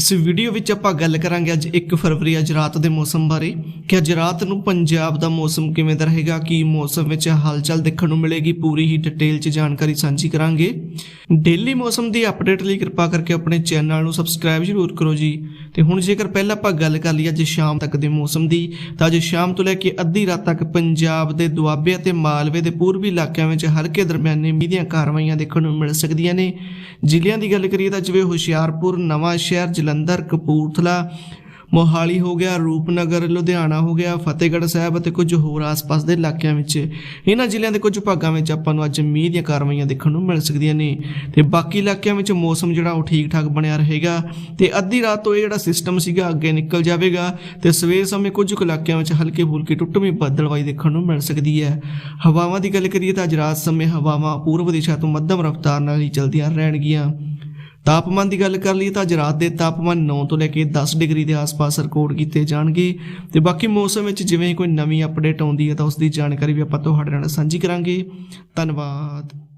ਇਸ ਵੀਡੀਓ ਵਿੱਚ ਆਪਾਂ ਗੱਲ ਕਰਾਂਗੇ ਅੱਜ 1 ਫਰਵਰੀ, ਅੱਜ ਰਾਤ ਦੇ ਮੌਸਮ ਬਾਰੇ ਕਿ ਅੱਜ ਰਾਤ ਨੂੰ ਪੰਜਾਬ ਦਾ ਮੌਸਮ ਕਿਵੇਂ ਦਾ ਰਹੇਗਾ, ਕੀ ਮੌਸਮ ਵਿੱਚ ਹਲਚਲ ਦੇਖਣ ਨੂੰ ਮਿਲੇਗੀ, ਪੂਰੀ ਹੀ ਡਿਟੇਲ 'ਚ ਜਾਣਕਾਰੀ ਸਾਂਝੀ ਕਰਾਂਗੇ। ਡੇਲੀ ਮੌਸਮ ਦੀ ਅਪਡੇਟ ਲਈ ਕਿਰਪਾ ਕਰਕੇ ਆਪਣੇ ਚੈਨਲ ਨੂੰ ਸਬਸਕ੍ਰਾਈਬ ਜ਼ਰੂਰ ਕਰੋ ਜੀ। ਤੇ ਹੁਣ ਜੇਕਰ ਪਹਿਲਾਂ ਆਪਾਂ ਗੱਲ ਕਰ ਲਈ ਅੱਜ ਸ਼ਾਮ ਤੱਕ ਦੇ ਮੌਸਮ ਦੀ, ਤਾਂ ਅੱਜ ਸ਼ਾਮ ਤੋਂ ਲੈ ਕੇ ਅੱਧੀ ਰਾਤ ਤੱਕ ਪੰਜਾਬ ਦੇ ਦੁਆਬੇ ਅਤੇ ਮਾਲਵੇ ਦੇ ਪੂਰਬੀ ਇਲਾਕਿਆਂ ਵਿੱਚ ਹਲਕੇ ਦਰਮਿਆਨੇ ਮੀਂਹ ਦੀਆਂ ਕਾਰਵਾਈਆਂ ਦੇਖਣ ਨੂੰ ਮਿਲ ਸਕਦੀਆਂ ਨੇ। ਜ਼ਿਲ੍ਹਿਆਂ ਦੀ ਗੱਲ ਕਰੀਏ ਤਾਂ ਜਿਵੇਂ ਹੁਸ਼ਿਆਰਪੁਰ ਨਵਾਂ ਸ਼ਹਿਰ ਜਲੰਧਰ, ਕਪੂਰਥਲਾ, ਮੋਹਾਲੀ ਹੋ ਗਿਆ, ਰੂਪਨਗਰ, ਲੁਧਿਆਣਾ ਹੋ ਗਿਆ, ਫਤਿਹਗੜ੍ਹ ਸਾਹਿਬ ਅਤੇ ਕੁਝ ਹੋਰ ਆਸ-ਪਾਸ ਦੇ ਇਲਾਕਿਆਂ ਵਿੱਚ। ਇਹਨਾਂ ਜ਼ਿਲ੍ਹਿਆਂ ਦੇ ਕੁਝ ਭਾਗਾਂ ਵਿੱਚ ਆਪਾਂ ਨੂੰ ਅੱਜ ਮੀਂਹ ਦੀਆਂ ਕਾਰਵਾਈਆਂ ਦੇਖਣ ਨੂੰ ਮਿਲ ਸਕਦੀਆਂ ਨੇ। ਤੇ ਬਾਕੀ ਇਲਾਕਿਆਂ ਵਿੱਚ ਮੌਸਮ ਜਿਹੜਾ ਉਹ ਠੀਕ-ਠਾਕ ਬਣਿਆ ਰਹੇਗਾ ਤੇ ਅੱਧੀ ਰਾਤ ਤੋਂ ਇਹ ਜਿਹੜਾ ਸਿਸਟਮ ਸੀਗਾ ਅੱਗੇ ਨਿਕਲ ਜਾਵੇਗਾ ਤੇ ਸਵੇਰ ਸਮੇਂ ਕੁਝ ਕੁ ਇਲਾਕਿਆਂ ਵਿੱਚ ਹਲਕੇ ਫੁਲਕੇ ਟੁੱਟਵੀਂ ਬੱਦਲਵਾਈ ਦੇਖਣ ਨੂੰ ਮਿਲ ਸਕਦੀ ਹੈ। ਹਵਾਵਾਂ ਦੀ ਗੱਲ ਕਰੀਏ ਤਾਂ ਅੱਜ ਰਾਤ ਸਮੇਂ ਹਵਾਵਾਂ ਪੂਰਬ ਦਿਸ਼ਾ ਤੋਂ ਮੱਧਮ ਰਫ਼ਤਾਰ ਨਾਲ ਹੀ ਚੱਲਦੀਆਂ ਰਹਿਣਗੀਆਂ। ਤਾਪਮਾਨ ਦੀ ਗੱਲ ਕਰ ਲਈਏ ਤਾਂ ਅੱਜ ਰਾਤ ਦੇ ਤਾਪਮਾਨ 9 ਤੋਂ ਲੈ ਕੇ 10 ਡਿਗਰੀ ਦੇ ਆਸ-ਪਾਸ ਰਿਕਾਰਡ ਕੀਤੇ ਜਾਣਗੇ। ਤੇ ਬਾਕੀ ਮੌਸਮ ਵਿੱਚ ਜਿਵੇਂ ਕੋਈ ਨਵੀਂ ਅਪਡੇਟ ਆਉਂਦੀ ਹੈ ਤਾਂ ਉਸ ਦੀ ਜਾਣਕਾਰੀ ਵੀ ਆਪਾਂ ਤੁਹਾਡੇ ਨਾਲ ਸਾਂਝੀ ਕਰਾਂਗੇ। ਧੰਨਵਾਦ।